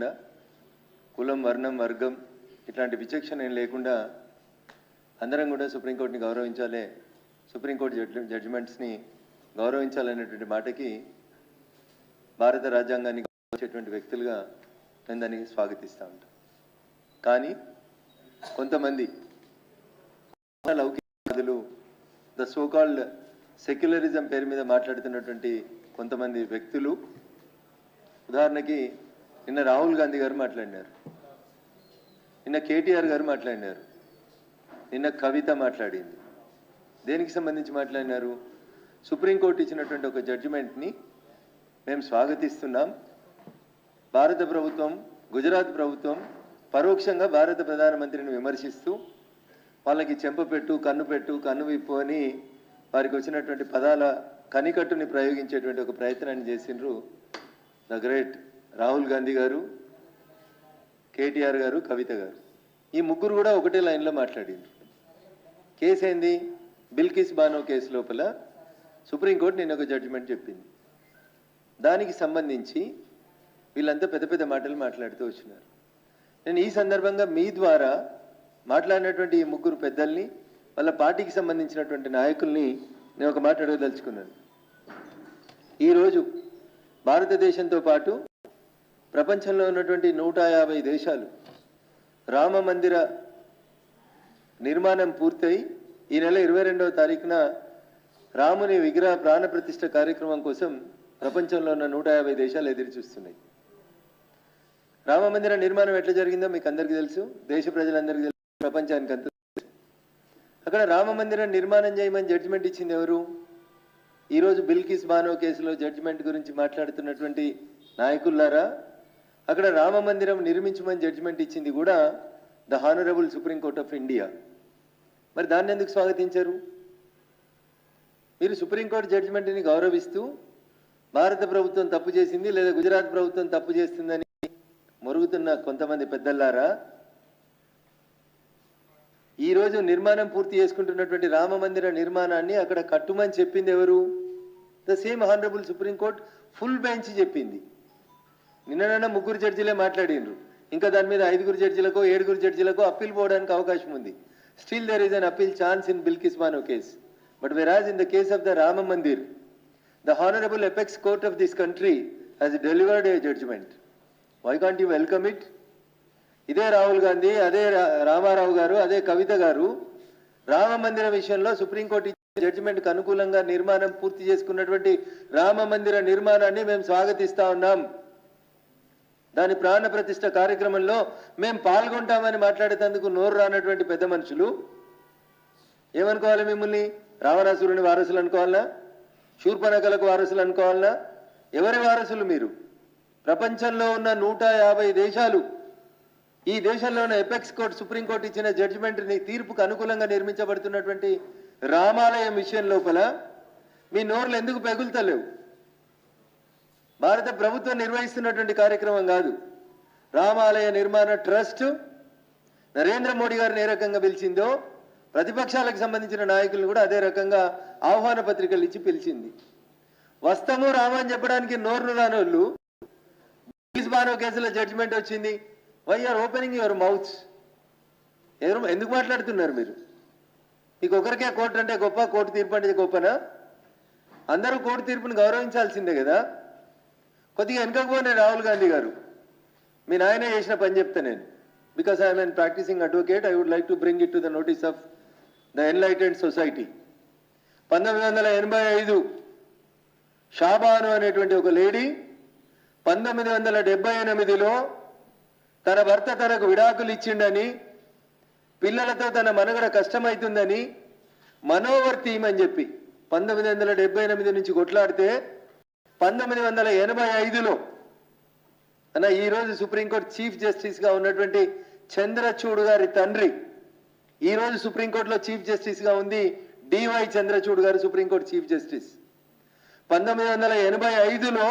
లేకుండా కులం వర్ణం వర్గం ఇట్లాంటి విచక్షణ ఏం లేకుండా అందరం కూడా సుప్రీంకోర్టుని గౌరవించాలి సుప్రీంకోర్టు జడ్జి జడ్జిమెంట్స్ని గౌరవించాలనేటువంటి మాటకి భారత రాజ్యాంగాన్ని గౌరవించేటువంటి వ్యక్తులుగా నేను దాన్ని స్వాగతిస్తా ఉంటాను కానీ కొంతమంది లౌకికవాదులు ద సోకాల్డ్ సెక్యులరిజం పేరు మీద మాట్లాడుతున్నటువంటి కొంతమంది వ్యక్తులు ఉదాహరణకి నిన్న రాహుల్ గాంధీ గారు మాట్లాడినారు. నిన్న కేటీఆర్ గారు మాట్లాడినారు. నిన్న కవిత మాట్లాడింది. దేనికి సంబంధించి మాట్లాడినారు? సుప్రీంకోర్టు ఇచ్చినటువంటి ఒక జడ్జిమెంట్ని మేము స్వాగతిస్తున్నాం. భారత ప్రభుత్వం గుజరాత్ ప్రభుత్వం పరోక్షంగా భారత ప్రధానమంత్రిని విమర్శిస్తూ వాళ్ళకి చెంపపెట్టు కన్ను పెట్టు కన్ను విప్పు అని వారికి వచ్చినటువంటి పదాల కనికట్టుని ప్రయోగించేటువంటి ఒక ప్రయత్నాన్ని చేసిండ్రు ద గ్రేట్ రాహుల్ గాంధీ గారు కేటీఆర్ గారు కవిత గారు. ఈ ముగ్గురు కూడా ఒకటే లైన్లో మాట్లాడింది. కేసు ఏంది? బిల్కిస్ బానో కేసు లోపల సుప్రీంకోర్టు నిన్న ఒక జడ్జిమెంట్ చెప్పింది. దానికి సంబంధించి వీళ్ళంతా పెద్ద పెద్ద మాటలు మాట్లాడుతూ వచ్చినారు. నేను ఈ సందర్భంగా మీ ద్వారా మాట్లాడినటువంటి ఈ ముగ్గురు పెద్దల్ని వాళ్ళ పార్టీకి సంబంధించినటువంటి నాయకుల్ని నేను ఒక మాట అడగదలుచుకున్నాను. ఈరోజు భారతదేశంతో పాటు ప్రపంచంలో ఉన్నటువంటి నూట యాభై దేశాలు రామ మందిర నిర్మాణం పూర్తయి ఈ నెల ఇరవై రెండవ తారీఖున రాముని విగ్రహ ప్రాణప్రతిష్ఠ కార్యక్రమం కోసం ప్రపంచంలో ఉన్న నూట యాభై దేశాలు ఎదురుచూస్తున్నాయి రామ మందిర నిర్మాణం ఎట్లా జరిగిందో మీకు అందరికీ తెలుసు. దేశ ప్రజలందరికీ తెలుసు. ప్రపంచానికి అంత తెలుసు. అక్కడ రామ మందిరం నిర్మాణం చేయమని జడ్జిమెంట్ ఇచ్చింది ఎవరు? ఈరోజు బిల్కిస్ బానో కేసులో జడ్జిమెంట్ గురించి మాట్లాడుతున్నటువంటి నాయకులారా అక్కడ రామ మందిరం నిర్మించమని జడ్జిమెంట్ ఇచ్చింది కూడా the honourable supreme court of India మరి దాన్ని ఎందుకు స్వాగతించారు? మీరు సుప్రీంకోర్టు జడ్జిమెంట్ని గౌరవిస్తూ భారత ప్రభుత్వం తప్పు చేసింది లేదా గుజరాత్ ప్రభుత్వం తప్పు చేస్తుందని మొరుగుతున్న కొంతమంది పెద్దల్లారా? ఈ రోజు నిర్మాణం పూర్తి చేసుకుంటున్నటువంటి రామ మందిర నిర్మాణాన్ని అక్కడ కట్టుమని చెప్పింది ఎవరు? The same honourable supreme court full bench చెప్పింది. నిన్ననైనా ముగ్గురు జడ్జిలే మాట్లాడిండ్రు. ఇంకా దాని మీద ఐదుగురు జడ్జిలకు ఏడుగురు జడ్జిలకు అప్పీల్ పోవడానికి అవకాశం ఉంది. Still there is an appeal chance in Bilkis Bano case but whereas in the case of the Rama Mandir the honourable apex court of this country has delivered a judgement why can't you welcome it ఇదే రాహుల్ గాంధీ అదే రా- రామారావు గారు అదే కవిత గారు రామ మందిర విషయంలో supreme court ఇచ్చిన జడ్జిమెంట్కి అనుకూలంగా నిర్మాణం పూర్తి చేసుకున్నటువంటి రామ మందిర నిర్మాణాన్ని మేము స్వాగతిస్తా ఉన్నాం. దాని ప్రాణ ప్రతిష్ట కార్యక్రమంలో మేము పాల్గొంటామని మాట్లాడేటందుకు నోరు రానటువంటి పెద్ద మనుషులు. ఏమనుకోవాలి మిమ్మల్ని? రావణాసురుని వారసులు అనుకోవాలనా శూర్పనకలకు వారసులు అనుకోవాలనా ఎవరి వారసులు మీరు? ప్రపంచంలో ఉన్న నూట యాభై దేశాలు. ఈ దేశంలో ఉన్న ఎపెక్స్ కోర్ట్ సుప్రీంకోర్టు ఇచ్చిన జడ్జిమెంట్ని తీర్పుకు అనుకూలంగా నిర్మించబడుతున్నటువంటి రామాలయం విషయం లోపల మీ నోర్లు ఎందుకు పెగులుతలేవు? భారత ప్రభుత్వం నిర్వహిస్తున్నటువంటి కార్యక్రమం కాదు. రామాలయ నిర్మాణ ట్రస్ట్ నరేంద్ర మోడీ గారిని ఏ రకంగా పిలిచిందో ప్రతిపక్షాలకు సంబంధించిన నాయకులను కూడా అదే రకంగా ఆహ్వాన పత్రికలు ఇచ్చి పిలిచింది. వస్తాము రామని చెప్పడానికి నోరు రానోళ్ళు బానో కేసులో జడ్జిమెంట్ వచ్చింది. Why are opening your mouths ఎవరు ఎందుకు మాట్లాడుతున్నారు మీరు? మీకు ఒకరికే కోర్టు అంటే గొప్ప కోర్టు తీర్పు అంటే గొప్పనా? అందరూ కోర్టు తీర్పుని గౌరవించాల్సిందే కదా. కొద్దిగా వెనకపోనే రాహుల్ గాంధీ గారు. మీ నాయన చేసిన పని చెప్తా నేను. Because I'm an practising advocate I would like to bring it to the notice of the enlightened society పంతొమ్మిది వందల ఎనభై ఐదు షాబాను అనేటువంటి ఒక లేడీ పంతొమ్మిది వందల డెబ్బై ఎనిమిదిలో తన భర్త తనకు విడాకులు ఇచ్చిండని పిల్లలతో తన మనుగడ కష్టమవుతుందని మనోవర్తి అని చెప్పి పంతొమ్మిది వందల డెబ్బై ఎనిమిది నుంచి కొట్లాడితే పంతొమ్మిది వందల ఎనభై ఐదులో అన్న ఈరోజు సుప్రీంకోర్టు చీఫ్ జస్టిస్గా ఉన్నటువంటి చంద్రచూడ్ గారి తండ్రి ఈరోజు సుప్రీంకోర్టులో చీఫ్ జస్టిస్గా ఉంది డివై చంద్రచూడ్ గారు సుప్రీంకోర్టు చీఫ్ జస్టిస్. పంతొమ్మిది వందల ఎనభై ఐదులో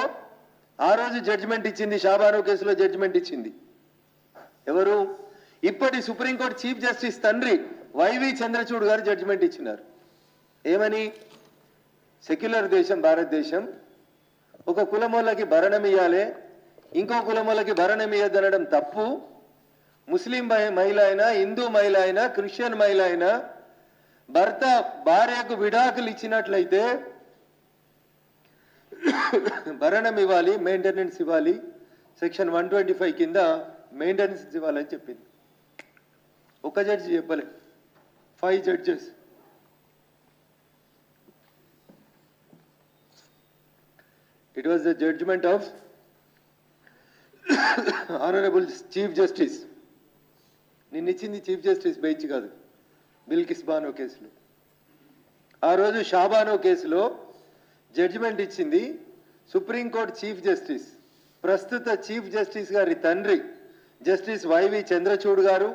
ఆ రోజు జడ్జిమెంట్ ఇచ్చింది షాబాను కేసులో జడ్జిమెంట్ ఇచ్చింది. ఎవరు? ఇప్పటి సుప్రీంకోర్టు చీఫ్ జస్టిస్ తండ్రి వైవి చంద్రచూడ్ గారు జడ్జిమెంట్ ఇచ్చినారు. ఏమని? సెక్యులర్ దేశం భారతదేశం ఒక కులమోళ్ళకి భరణం ఇవ్వాలి ఇంకో కులం భరణం ఇవ్వదనడం తప్పు. ముస్లిం మహిళ అయినా హిందూ మహిళ అయినా క్రిస్టియన్ మహిళ అయినా భర్త భార్యకు విడాకులు ఇచ్చినట్లయితే భరణం ఇవ్వాలి మెయింటెనెన్స్ ఇవ్వాలి. సెక్షన్ వన్ ట్వంటీ ఫైవ్ కింద మెయింటెనెన్స్ ఇవ్వాలని చెప్పింది. ఒక జడ్జి చెప్పలే. Five judges it was the judgement of honourable chief justice నిన్నిచ్చింది chief justice bench కాదు. బిల్కిస్ బానో కేసులో. ఆ రోజు షాబానో కేసులో జడ్జిమెంట్ ఇచ్చింది సుప్రీంకోర్టు చీఫ్ జస్టిస్ ప్రస్తుత చీఫ్ జస్టిస్ గారి తండ్రి జస్టిస్ వైవి చంద్రచూడ్ గారు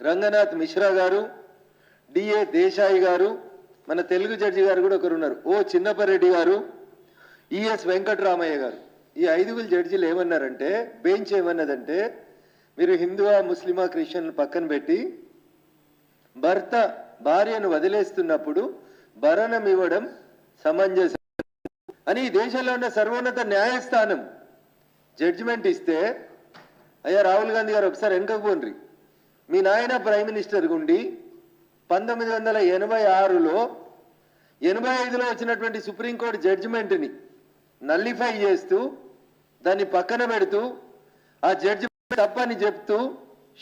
రంగనాథ్ మిశ్రా గారు డిఏ దేశాయి గారు మన తెలుగు జడ్జి గారు కూడా ఒకరు ఉన్నారు ఓ చిన్నపరెడ్డి గారు ఈఎస్ వెంకటరామయ్య గారు. ఈ ఐదుగురు జడ్జిలు ఏమన్నారంటే బెంచ్ ఏమన్నదంటే మీరు హిందువా ముస్లిమా క్రిస్టియన్ పక్కన పెట్టి భర్త భార్యను వదిలేస్తున్నప్పుడు భరణం ఇవ్వడం సమంజసం అని ఈ దేశంలో ఉన్న సర్వోన్నత న్యాయస్థానం జడ్జిమెంట్ ఇస్తే అయ్యా రాహుల్ గాంధీ గారు ఒకసారి వెనకపోండ్రి మీ నాయన ప్రైమ్ మినిస్టర్ గుండి పంతొమ్మిది వందల ఎనభై ఆరులో ఎనభై ఐదులో వచ్చినటువంటి సుప్రీంకోర్టు జడ్జిమెంట్ని నల్లిఫై చేస్తూ దాన్ని పక్కన పెడుతూ ఆ జడ్జి తప్పని చెప్తూ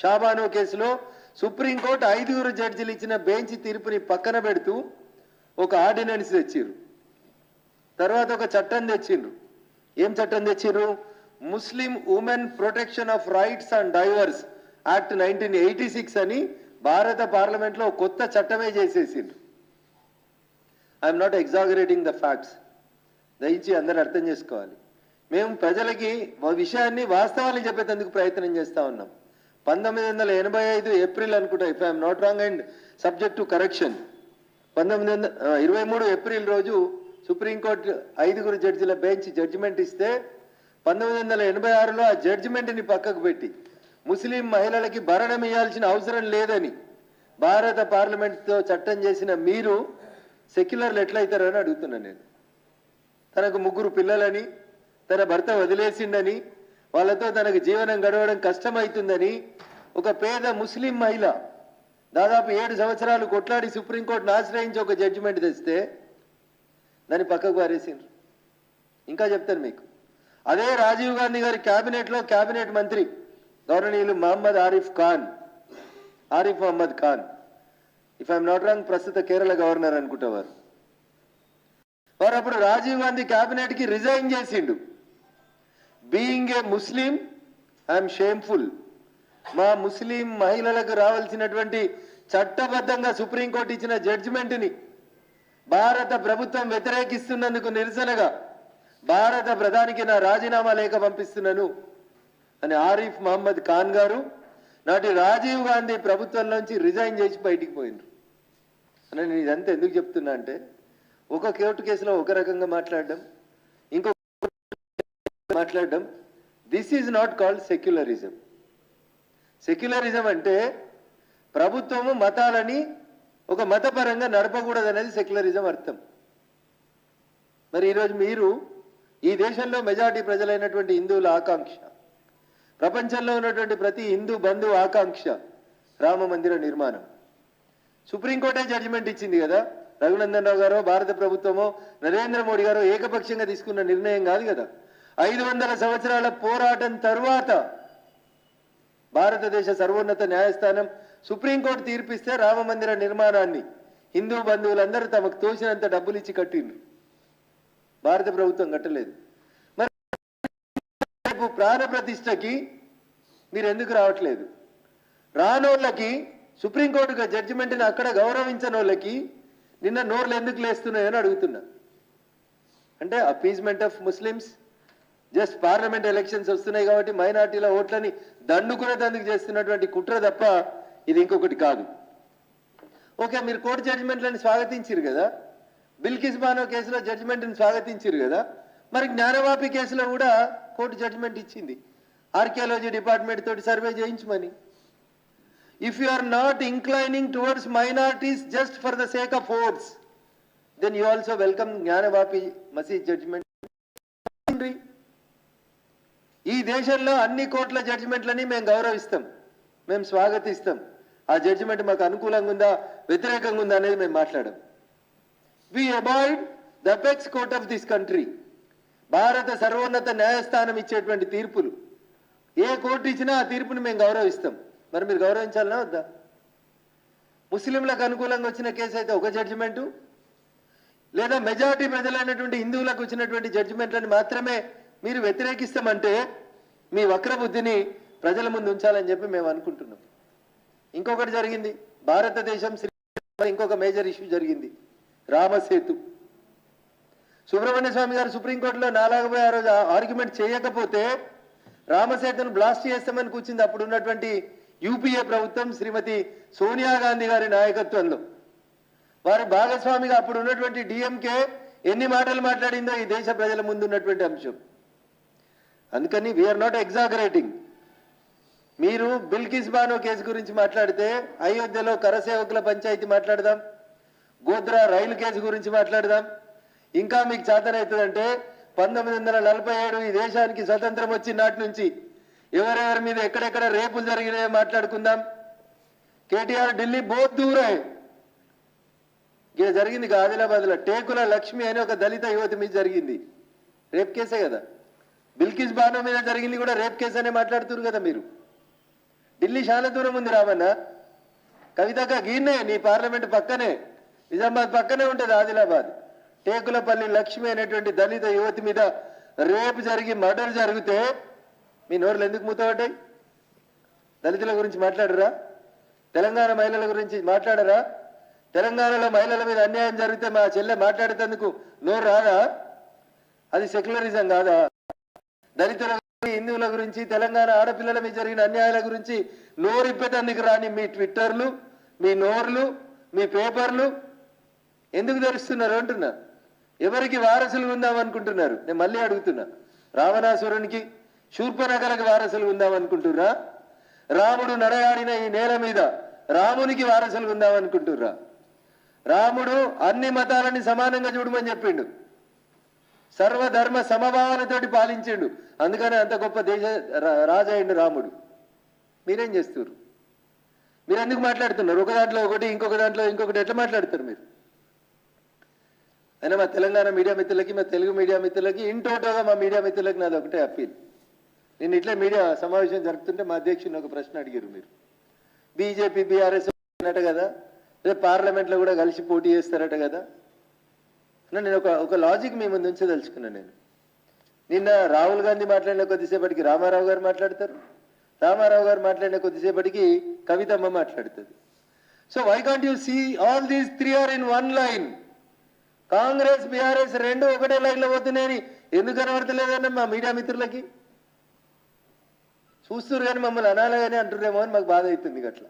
షాబానో కేసులో సుప్రీంకోర్టు ఐదుగురు జడ్జిలు ఇచ్చిన బెంచ్ తీర్పుని పక్కన పెడుతూ ఒక ఆర్డినెన్స్ తెచ్చిర్రు. తర్వాత ఒక చట్టం తెచ్చిండ్రు ఏం చట్టం తెచ్చిర్రు? Muslim women protection of rights and divorce act nineteen eighty six అని భారత పార్లమెంట్లో కొత్త చట్టమే చేసేసిండ్రు I'm not exaggerating the facts. దయచి అందరూ అర్థం చేసుకోవాలి. మేము ప్రజలకి విషయాన్ని వాస్తవాన్ని చెప్పేందుకు ప్రయత్నం చేస్తా ఉన్నాం. పంతొమ్మిది వందల ఎనభై ఐదు ఏప్రిల్ అనుకుంటా if I'm not wrong and subject to correction పంతొమ్మిది వందల ఇరవై మూడు ఏప్రిల్ రోజు సుప్రీంకోర్టు ఐదుగురు జడ్జిల బెంచ్ జడ్జిమెంట్ ఇస్తే పంతొమ్మిది వందల ఎనభై ఆరులో ఆ జడ్జిమెంట్ని పక్కకు పెట్టి ముస్లిం మహిళలకి భరణం ఇవ్వాల్సిన అవసరం లేదని భారత పార్లమెంట్తో చట్టం చేసిన మీరు సెక్యులర్లు ఎట్లయితారని అడుగుతున్నాను నేను. తనకు ముగ్గురు పిల్లలని తన భర్త వదిలేసిండని వాళ్ళతో తనకు జీవనం గడవడం కష్టమవుతుందని ఒక పేద ముస్లిం మహిళ దాదాపు ఏడు సంవత్సరాలు కొట్లాడి సుప్రీంకోర్టును ఆశ్రయించి ఒక జడ్జిమెంట్ తెస్తే దాన్ని పక్కకు పారేసిండ్రు. ఇంకా చెప్తాను మీకు. అదే రాజీవ్ గాంధీ గారి క్యాబినెట్లో క్యాబినెట్ మంత్రి గౌరవనీయులు Mohammed Arif Khan Arif Mohammed Khan. If I'm not wrong ప్రస్తుత కేరళ గవర్నర్ అనుకుంటేవారు వారు అప్పుడు రాజీవ్ గాంధీ క్యాబినెట్కి రిజైన్ చేసిండు. Being a Muslim I'm shameful మా ముస్లిం మహిళలకు రావాల్సినటువంటి చట్టబద్ధంగా సుప్రీంకోర్టు ఇచ్చిన జడ్జిమెంట్ని భారత ప్రభుత్వం వ్యతిరేకిస్తున్నందుకు నిరసనగా భారత ప్రధానికి నా రాజీనామా లేఖ పంపిస్తున్నాను అని ఆరిఫ్ మహమ్మద్ ఖాన్ గారు నాటి రాజీవ్ గాంధీ ప్రభుత్వంలోంచి రిజైన్ చేసి బయటికి పోయినారు అని నేను ఇదంతా ఎందుకు చెప్తున్నా అంటే ఒక కోర్టు కేసులో ఒక రకంగా మాట్లాడడం ఇంకో మాట్లాడడం this is not called secularism secularism అంటే ప్రభుత్వము మతాలని ఒక మతపరంగా నడపకూడదు అనేది సెక్యులరిజం అర్థం. మరి ఈరోజు మీరు ఈ దేశంలో మెజారిటీ ప్రజలైనటువంటి హిందువుల ఆకాంక్ష ప్రపంచంలో ఉన్నటువంటి ప్రతి హిందూ బంధువు ఆకాంక్ష రామ మందిర నిర్మాణం. సుప్రీంకోర్టే జడ్జిమెంట్ ఇచ్చింది కదా? రఘునందన్ రావు గారో భారత ప్రభుత్వమో నరేంద్ర మోడీ గారో ఏకపక్షంగా తీసుకున్న నిర్ణయం కాదు కదా. ఐదు వందల సంవత్సరాల పోరాటం తరువాత భారతదేశ సర్వోన్నత న్యాయస్థానం సుప్రీంకోర్టు తీర్పిస్తే రామ మందిర నిర్మాణాన్ని హిందూ బంధువులందరూ తమకు తోచినంత డబ్బులు ఇచ్చి కట్టిండ్రు. భారత ప్రభుత్వం కట్టలేదు. మరి రేపు ప్రాణ ప్రతిష్టకి మీరు ఎందుకు రావట్లేదు? రానోళ్ళకి సుప్రీంకోర్టు జడ్జిమెంట్ని అక్కడ గౌరవించనోళ్ళకి నిన్న నోర్లు ఎందుకు లేస్తున్నాయని అడుగుతున్నా. అంటే appeasement of Muslims just parliament elections వస్తున్నాయి కాబట్టి మైనార్టీల ఓట్లని దండుకునేందుకు చేస్తున్నటువంటి కుట్ర తప్ప ఇది ఇంకొకటి కాదు. ఓకే మీరు కోర్టు జడ్జిమెంట్లను స్వాగతించారు కదా. బిల్కిస్ బానో కేసులో జడ్జిమెంట్ని స్వాగతించారు కదా. మరి జ్ఞానవాపి కేసులో కూడా కోర్టు జడ్జిమెంట్ ఇచ్చింది. ఆర్కియాలజీ డిపార్ట్మెంట్ తోటి సర్వే చేయించమని if you are not inclining towards minorities just for the sake of votes then you also welcome Gyanvapi Masjid judgement ఈ దేశంలో అన్ని కోట్ల జడ్జిమెంట్లని మేము గౌరవిస్తాం మేము స్వాగతిస్తాం. ఆ జడ్జిమెంట్ మాకు అనుకూలంగా ఉందా వ్యతిరేకంగా ఉందా అనేది మేము మాట్లాడాం we abide the apex court of this country భారత సర్వోన్నత న్యాయస్థానం ఇచ్చేటువంటి తీర్పులు. ఏ కోర్టు ఇచ్చినా ఆ తీర్పుని మేము గౌరవిస్తాం. మరి మీరు గౌరవించాలనా వద్దా? ముస్లింలకు అనుకూలంగా వచ్చిన కేసు అయితే ఒక జడ్జిమెంటు లేదా మెజారిటీ ప్రజలైనటువంటి హిందువులకు వచ్చినటువంటి జడ్జిమెంట్లను మాత్రమే మీరు వ్యతిరేకిస్తామంటే మీ వక్ర బుద్ధిని ప్రజల ముందు ఉంచాలని చెప్పి మేము అనుకుంటున్నాం. ఇంకొకటి జరిగింది. భారతదేశం శ్రీ ఇంకొక మేజర్ ఇష్యూ జరిగింది. రామసేతు. సుబ్రహ్మణ్య స్వామి గారు సుప్రీంకోర్టులో నాలుగు ఆ రోజు ఆర్గ్యుమెంట్ చేయకపోతే రామసేతును బ్లాస్ట్ చేస్తామని కూర్చుంది. అప్పుడు ఉన్నటువంటి యూపీఏ ప్రభుత్వం శ్రీమతి సోనియా గాంధీ గారి నాయకత్వంలో. వారి భాగస్వామిగా అప్పుడు ఉన్నటువంటి డిఎంకే ఎన్ని మాటలు మాట్లాడిందో ఈ దేశ ప్రజల ముందు ఉన్నటువంటి అంశం. అందుకని వీఆర్ నాట్ ఎగ్జాగరేటింగ్ మీరు బిల్కిస్ బానో కేసు గురించి మాట్లాడితే అయోధ్యలో కరసేవకుల పంచాయతీ మాట్లాడదాం గోద్రా రైలు కేసు గురించి మాట్లాడదాం. ఇంకా మీకు చేతనవుతుందంటే పంతొమ్మిది వందల నలభై ఏడు ఈ దేశానికి స్వతంత్రం వచ్చిన నాటి నుంచి ఎవరెవరి మీద ఎక్కడెక్కడ రేపులు జరిగినాయో మాట్లాడుకుందాం. కేటీఆర్ ఢిల్లీ బోత్ దూరే. ఇక జరిగింది ఆదిలాబాద్లో. టేకుల లక్ష్మి అని ఒక దళిత యువతి మీద జరిగింది. రేప్ కేసే కదా. బిల్కిస్ బానో మీద జరిగింది కూడా రేప్ కేసు అనే మాట్లాడుతున్నారు కదా మీరు. ఢిల్లీ చాలా దూరం ఉంది రామన్న. కవితక్క గీర్నే నీ పార్లమెంట్ పక్కనే. నిజామాబాద్ పక్కనే ఉంటుంది ఆదిలాబాద్. టేకులపల్లి లక్ష్మి అనేటువంటి దళిత యువతి మీద రేపు జరిగి మర్డర్ జరిగితే మీ నోర్లు ఎందుకు మూతబడ్డాయి దళితుల గురించి మాట్లాడరా? తెలంగాణ మహిళల గురించి మాట్లాడరా? తెలంగాణలో మహిళల మీద అన్యాయం జరిగితే మా చెల్లె మాట్లాడేటందుకు నోరు రాదా? అది సెక్యులరిజం కాదా? దళితుల గురించి, హిందువుల గురించి తెలంగాణ ఆడపిల్లల మీద జరిగిన అన్యాయాల గురించి నోరిప్పేటందుకు రాని మీ ట్విట్టర్లు మీ నోర్లు మీ పేపర్లు ఎందుకు తెరుస్తున్నారు అంటున్నా? ఎవరికి వారసులు ఉందాం అనుకుంటున్నారు నేను మళ్ళీ అడుగుతున్నా. రావణాసురునికి శూర్పనగరకు వారసులు ఉందామనుకుంటుర్రా? రాముడు నడయాడిన ఈ నేల మీద రామునికి వారసులు ఉందామనుకుంటుర్రా? రాముడు అన్ని మతాలని సమానంగా చూడమని చెప్పిండు. సర్వధర్మ సమభావనతోటి పాలించిండు. అందుకనే అంత గొప్ప దేశ రా- రాముడు. మీరేం చేస్తున్నారు మీరు ఎందుకు మాట్లాడుతున్నారు? ఒక దాంట్లో ఒకటి ఇంకొక దాంట్లో ఇంకొకటి ఎట్లా మాట్లాడతారు మీరు? అయినా మా తెలంగాణ మీడియా మిత్రులకి మా తెలుగు మీడియా మిత్రులకి ఇన్ మా మీడియా మిత్రులకి నాది ఒకటే అప్పీల్. నేను ఇట్లా మీడియా సమావేశం జరుపుతుంటే మా అధ్యక్షుని ఒక ప్రశ్న అడిగారు మీరు. బీజేపీ బీఆర్ఎస్ అన్నట్టు కదా రేపు పార్లమెంట్లో కూడా కలిసి పోటీ చేస్తారట కదా. అన్న, నేను ఒక ఒక లాజిక్ మీ ముందు ఉంచదలుచుకున్నాను నేను. నిన్న రాహుల్ గాంధీ మాట్లాడిన కొద్దిసేపటికి రామారావు గారు మాట్లాడతారు. రామారావు గారు మాట్లాడిన కొద్దిసేపటికి కవితమ్మ మాట్లాడుతుంది. So why can't you see all these three are in one line Congress BRS రెండు ఒకటే లైన్లో పోతున్నాయని ఎందుకు కనబడతలేదన్న మా మీడియా మిత్రులకి? చూస్తున్నారు కానీ మమ్మల్ని అనాలగానే అంటున్నారేమో అని మాకు బాధ అవుతుంది అట్లా.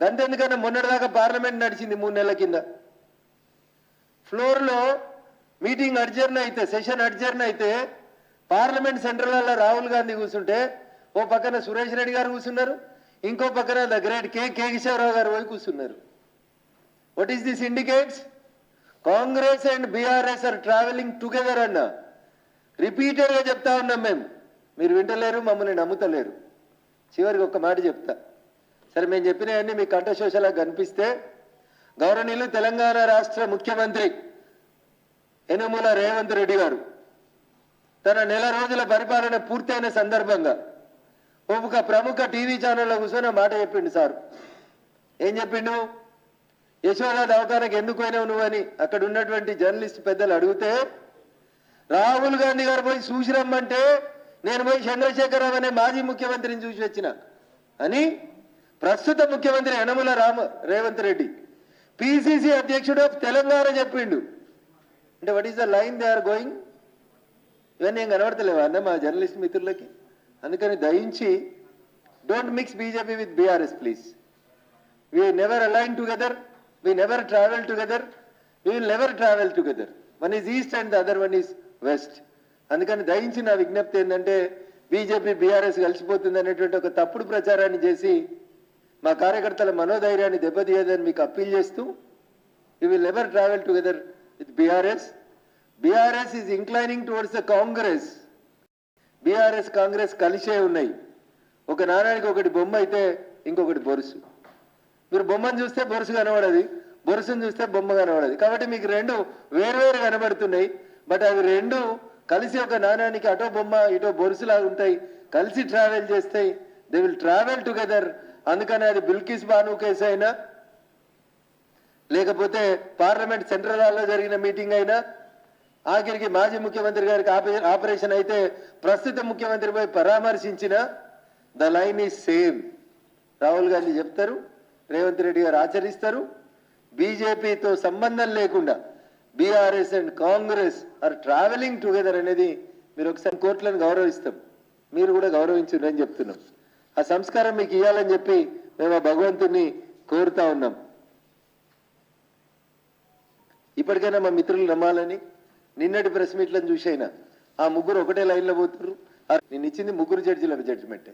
గంతెందుకన్నా మొన్నటిదాకా పార్లమెంట్ నడిచింది మూడు నెలల కింద. ఫ్లోర్లో మీటింగ్ అడ్జర్న్ అయితే సెషన్ అడ్జర్న్ అయితే పార్లమెంట్ సెంట్రల్లో రాహుల్ గాంధీ కూర్చుంటే ఓ పక్కన సురేష్ రెడ్డి గారు కూర్చున్నారు ఇంకో పక్కన ద గ్రేట్ కే కేశవరావు గారు పోయి కూర్చున్నారు. What is this indicates Congress and BRS are travelling together అన్న. రిపీటెడ్గా చెప్తా ఉన్నాం మేము. మీరు వింటలేరు మమ్మల్ని నమ్ముతలేరు. చివరికి ఒక మాట చెప్తా. సరే మేము చెప్పినవన్నీ మీ కంఠశోషలా కనిపిస్తే గౌరవనీయులు తెలంగాణ రాష్ట్ర ముఖ్యమంత్రి యనమల రేవంత్ రెడ్డి గారు తన నెల రోజుల పరిపాలన పూర్తయిన సందర్భంగా ఒక ప్రముఖ టీవీ ఛానల్లో కూర్చొని మాట చెప్పిండు సార్. ఏం చెప్పిండు? యశోదా దవాఖానకి ఎందుకు పోయినావు నువ్వని అక్కడ ఉన్నటువంటి జర్నలిస్ట్ పెద్దలు అడిగితే రాహుల్ గాంధీ గారు పోయి చూసి రమ్మంటే నేను పోయి చంద్రశేఖరరావు అనే మాజీ ముఖ్యమంత్రిని చూసి వచ్చిన. అని ప్రస్తుత ముఖ్యమంత్రి యనమల రామ రేవంత్ రెడ్డి పిసిసి అధ్యక్షుడు తెలంగాణ చెప్పిండు. అంటే what is the line they are going ఇవన్నీ ఏం కనబడతలేవా? అన్న మా జర్నలిస్ట్ మిత్రులకి. అందుకని దయించి don't mix BJP with BRS please we never align together we never travel together we will never travel together one is east and the other one is west అందుకని దయించి నా విజ్ఞప్తి ఏంటంటే బీజేపీ బీఆర్ఎస్ కలిసిపోతుంది అనేటువంటి ఒక తప్పుడు ప్రచారాన్ని చేసి మా కార్యకర్తల మనోధైర్యాన్ని దెబ్బతీయదని మీకు అప్పీల్ చేస్తూ you will ever travel together with BRS BRS is inclining towards the Congress BRS Congress కలిసే ఉన్నాయి. ఒక నాణానికి ఒకటి బొమ్మ అయితే ఇంకొకటి బొరుసు. మీరు బొమ్మను చూస్తే బొరుసు కనబడదు. బొరుసును చూస్తే బొమ్మ కనబడదు. కాబట్టి మీకు రెండు వేరువేరు కనబడుతున్నాయి. బట్ అవి రెండు కలిసి ఒక నాణానికి అటో బొమ్మ ఇటో బొరుసులాగా ఉంటాయి. కలిసి ట్రావెల్ చేస్తాయి దే విల్ ట్రావెల్ టుగెదర్ అందుకని అది బిల్కిస్ బాను కేసు అయినా లేకపోతే పార్లమెంట్ సెంట్రల్ హాల్లో జరిగిన మీటింగ్ అయినా ఆఖరికి మాజీ ముఖ్యమంత్రి గారికి ఆపరేషన్ అయితే ప్రస్తుత ముఖ్యమంత్రిపై పరామర్శించిన the line is same Rahul Gandhi చెప్తారు రేవంత్ రెడ్డి గారు ఆచరిస్తారు బీజేపీతో సంబంధం లేకుండా BRS and Congress are travelling together అనేది మీరు ఒకసారి కోర్టులను గౌరవిస్తాం. మీరు కూడా గౌరవించండి అని చెప్తున్నాం. ఆ సంస్కారం మీకు ఇవ్వాలని చెప్పి మేము ఆ భగవంతుని కోరుతా ఉన్నాం. ఇప్పటికైనా మా మిత్రులు నమ్మాలని నిన్నటి ప్రెస్ మీట్లను చూసైనా ఆ ముగ్గురు ఒకటే లైన్లో పోతున్నారు నేను ఇచ్చింది ముగ్గురు జడ్జిల జడ్జిమెంటే.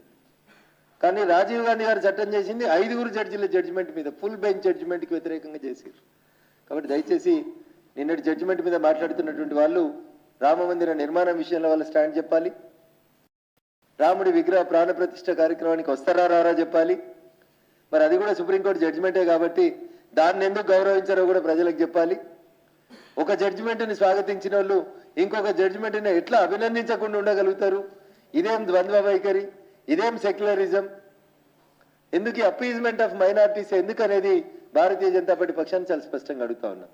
కానీ రాజీవ్ గాంధీ గారు చట్టం చేసింది ఐదుగురు జడ్జిల జడ్జిమెంట్ మీద ఫుల్ బెంచ్ జడ్జిమెంట్కి వ్యతిరేకంగా చేశారు కాబట్టి దయచేసి నిన్నటి జడ్జిమెంట్ మీద మాట్లాడుతున్నటువంటి వాళ్ళు రామ మందిర నిర్మాణం విషయంలో వాళ్ళు స్టాండ్ చెప్పాలి. రాముడి విగ్రహ ప్రాణప్రతిష్ఠ కార్యక్రమానికి వస్తారా రారా చెప్పాలి. మరి అది కూడా సుప్రీంకోర్టు జడ్జిమెంటే కాబట్టి దాన్ని ఎందుకు గౌరవించారో కూడా ప్రజలకు చెప్పాలి. ఒక జడ్జిమెంట్ని స్వాగతించిన వాళ్ళు ఇంకొక జడ్జిమెంట్ని ఎట్లా అభినందించకుండా ఉండగలుగుతారు? ఇదేం ద్వంద్వ వైఖరి? ఇదేం సెక్యులరిజం ఎందుకు అపీజ్మెంట్ ఆఫ్ మైనార్టీస్ ఎందుకు అనేది భారతీయ జనతా పార్టీ పక్షాన్ని చాలా స్పష్టంగా అడుగుతా ఉన్నాను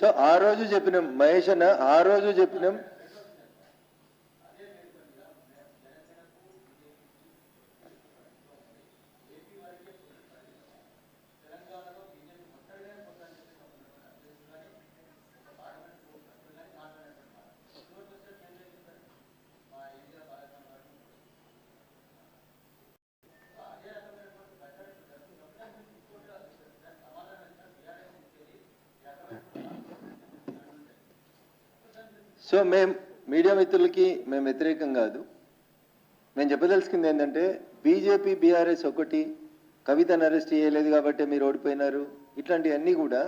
so ఆ రోజు చెప్పినాం మహేష్ అన్న ఆ రోజు చెప్పినాం సో మేము మీడియా మిత్రులకి మేము వ్యతిరేకం కాదు. మేము చెప్పదలుచుకుంది ఏంటంటే బీజేపీ బీఆర్ఎస్ ఒకటి కవితను అరెస్ట్ చేయలేదు కాబట్టి మీరు ఓడిపోయినారు. ఇట్లాంటివన్నీ కూడా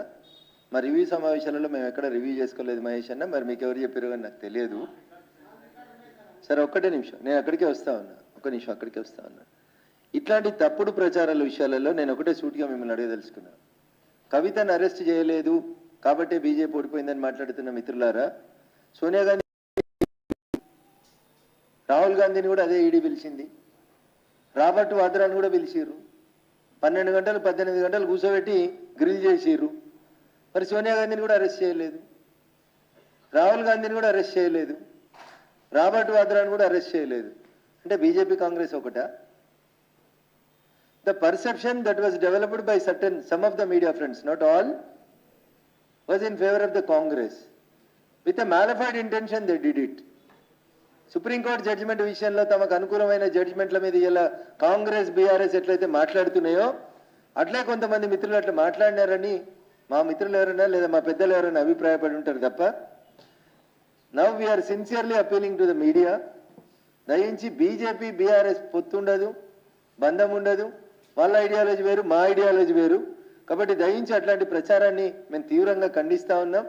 మా రివ్యూ సమావేశాలలో మేము ఎక్కడ రివ్యూ చేసుకోలేదు మహేష్ అన్న మరి మీకు ఎవరు చెప్పారు కానీ నాకు తెలియదు. సరే ఒక్కటే నిమిషం. నేను అక్కడికే వస్తా ఉన్నా. ఒక నిమిషం అక్కడికే వస్తా ఉన్నా. ఇట్లాంటి తప్పుడు ప్రచారాల విషయాలలో నేను ఒకటే సూటిగా మిమ్మల్ని అడగదలుచుకున్నాను కవితను అరెస్ట్ చేయలేదు కాబట్టి బీజేపీ ఓడిపోయిందని మాట్లాడుతున్న మిత్రులారా సోనియా గాంధీ రాహుల్ గాంధీని కూడా అదే ఈడీ పిలిచింది. రాబర్ట్ వాద్రాని కూడా పిలిచిర్రు. పన్నెండు గంటలు పద్దెనిమిది గంటలు కూర్చోబెట్టి గ్రిల్ చేసిర్రు. మరి సోనియా గాంధీని కూడా అరెస్ట్ చేయలేదు. రాహుల్ గాంధీని కూడా అరెస్ట్ చేయలేదు. రాబర్ట్ వాద్రాని కూడా అరెస్ట్ చేయలేదు. అంటే బీజేపీ కాంగ్రెస్ ఒకటా? The perception that was developed by certain some of the media friends not all was in favour of the Congress with a mala fide intention they did it supreme court judgement విషయంలో తమకు అనుకూలమైన జడ్జిమెంట్ల మీద ఇలా Congress BRS ఎట్లయితే మాట్లాడుతున్నాయో అట్లే కొంతమంది మిత్రులు అట్లా మాట్లాడినారని మా మిత్రులు ఎవరైనా లేదా మా పెద్దలు ఎవరైనా అభిప్రాయపడి ఉంటారు తప్ప now we're sincerely appealing to the media దయించి బీజేపీ బీఆర్ఎస్ పొత్తుండదు బంధం ఉండదు. వాళ్ళ ఐడియాలజీ వేరు మా ఐడియాలజీ వేరు. కాబట్టి దయించి అట్లాంటి ప్రచారాన్ని మేము తీవ్రంగా ఖండిస్తా ఉన్నాం.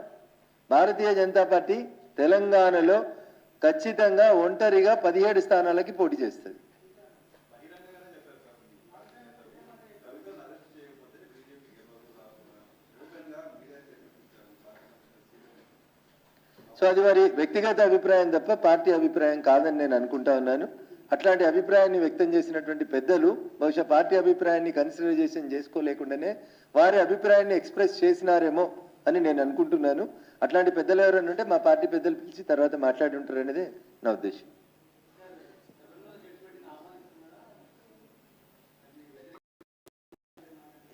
భారతీయ జనతా పార్టీ తెలంగాణలో ఖచ్చితంగా ఒంటరిగా పదిహేడు స్థానాలకి పోటీ చేస్తుంది. సో అది వారి వ్యక్తిగత అభిప్రాయం తప్ప పార్టీ అభిప్రాయం కాదని నేను అనుకుంటా ఉన్నాను. అట్లాంటి అభిప్రాయాన్ని వ్యక్తం చేసినటువంటి పెద్దలు బహుశా పార్టీ అభిప్రాయాన్ని కన్సిడరేషన్ చేసుకోలేకుండానే వారి అభిప్రాయాన్ని ఎక్స్ప్రెస్ చేసినారేమో అని నేను అనుకుంటున్నాను. అట్లాంటి పెద్దలు ఎవరైనా ఉంటే మా పార్టీ పెద్దలు పిలిచి తర్వాత మాట్లాడి ఉంటారు అనేది నా ఉద్దేశం.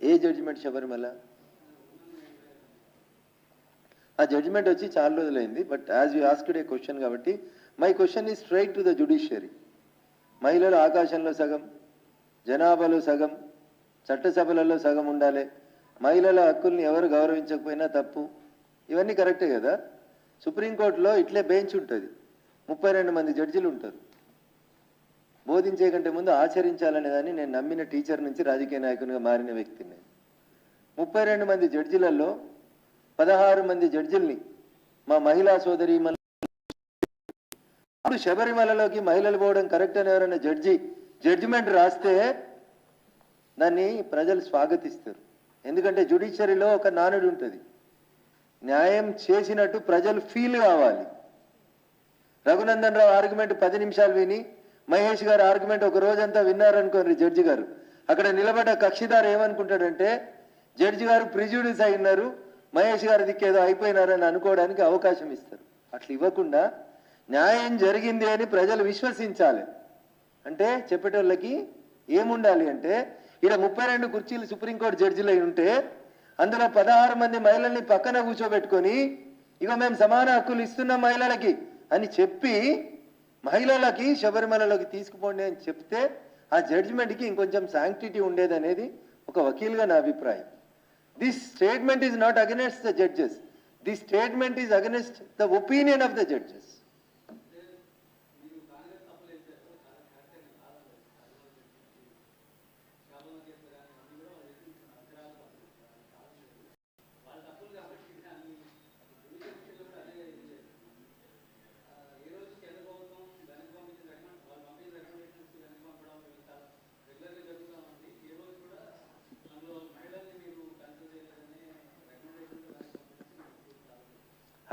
ఏ జడ్జిమెంట్ శబరిమల ఆ జడ్జిమెంట్ వచ్చి చాలా రోజులైంది but as you asked a question కాబట్టి my question is straight to the judiciary. మహిళలు ఆకాశంలో సగం జనాభాలో సగం చట్టసభలలో సగం ఉండాలి. మహిళల హక్కుల్ని ఎవరు గౌరవించకపోయినా తప్పు. ఇవన్నీ కరెక్టే కదా? సుప్రీంకోర్టులో ఇట్లే బెంచ్ ఉంటుంది. ముప్పై రెండు మంది జడ్జిలు ఉంటారు. బోధించే కంటే ముందు ఆచరించాలనే దాన్ని నేను నమ్మిన టీచర్ నుంచి రాజకీయ నాయకునిగా మారిన వ్యక్తిని ముప్పై రెండు మంది జడ్జిలలో పదహారు మంది జడ్జిల్ని మా మహిళా సోదరి అప్పుడు శబరిమలలోకి మహిళలు పోవడం కరెక్ట్ అని ఎవరైనా జడ్జి జడ్జిమెంట్ రాస్తే దాన్ని ప్రజలు స్వాగతిస్తారు. ఎందుకంటే జుడిషియరీలో ఒక నానుడు ఉంటుంది. న్యాయం చేసినట్టు ప్రజలు ఫీల్ కావాలి. రఘునందన్ రావు ఆర్గ్యుమెంట్ పది నిమిషాలు విని మహేష్ గారు ఆర్గ్యుమెంట్ ఒక రోజంతా విన్నారనుకోండి జడ్జి గారు. అక్కడ నిలబడ్డ కక్షిదారు ఏమనుకుంటాడంటే జడ్జి గారు ప్రిజుడిస్ అయినారు మహేష్ గారి దిక్కేదో అయిపోయినారని అనుకోవడానికి అవకాశం ఇస్తారు. అట్లా ఇవ్వకుండా న్యాయం జరిగింది అని ప్రజలు విశ్వసించాలి. అంటే చెప్పేటోళ్ళకి ఏముండాలి అంటే ఇక్కడ ముప్పై రెండు కుర్చీలు సుప్రీంకోర్టు జడ్జిలు అయి ఉంటే అందులో పదహారు మంది మహిళల్ని పక్కన కూర్చోబెట్టుకొని ఇక మేము సమాన హక్కులు ఇస్తున్నాం మహిళలకి అని చెప్పి మహిళలకి శబరిమలలోకి తీసుకుపోండి అని చెప్తే ఆ జడ్జిమెంట్కి ఇంకొంచెం శాంక్టిటీ ఉండేదనేది ఒక వకీల్గా నా అభిప్రాయం. This statement is not against the judges this statement is against the opinion of the judges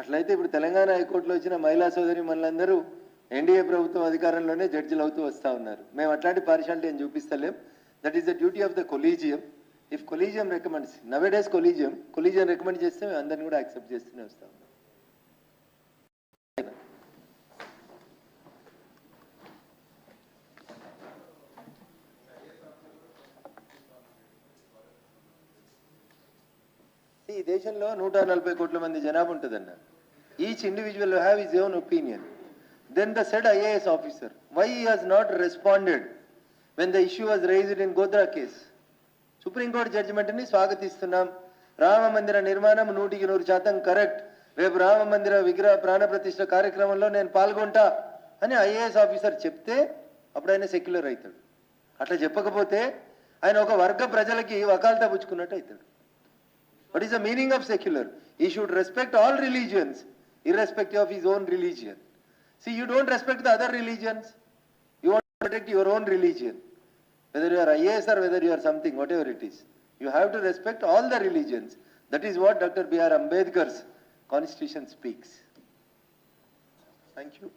అట్లయితే ఇప్పుడు తెలంగాణ హైకోర్టులో వచ్చిన మహిళా సోదరి మనులందరూ ఎన్డీఏ ప్రభుత్వం అధికారంలోనే జడ్జిలు అవుతూ వస్తూ ఉన్నారు. మేము అట్లాంటి పార్షాలిటీ అని చూపిస్తలేం. That is the duty of the collegium if collegium recommends నవే days collegium collegium recommend చేస్తే మేము అందరిని కూడా యాక్సెప్ట్ చేస్తూనే వస్తాం ఈ దేశంలో నూట నలభై కోట్ల మంది జనాభా each individual have is own opinion then the said IAS officer why has not responded when the issue was raised in Godhra case supreme court జడ్జిమెంట్ని స్వాగతిస్తున్నాం. రామ మందిర నిర్మాణం నూటికి నూరు శాతం కరెక్ట్. రేపు రామ మందిర విగ్రహ ప్రాణప్రతిష్ఠ కార్యక్రమంలో నేను పాల్గొంటా అని ఐఏఎస్ ఆఫీసర్ చెప్తే అప్పుడు ఆయన సెక్యులర్ అవుతాడు. అట్లా చెప్పకపోతే ఆయన ఒక వర్గ ప్రజలకి వకాల్తా పుచ్చుకున్నట్టు అవుతాడు. What is the meaning of secular he should respect all religions irrespective of his own religion. See, you don't respect the other religions. You want to protect your own religion. Whether you are IAS or whether you are something, whatever it is. You have to respect all the religions. That is what Dr. B.R. Ambedkar's constitution speaks. Thank you.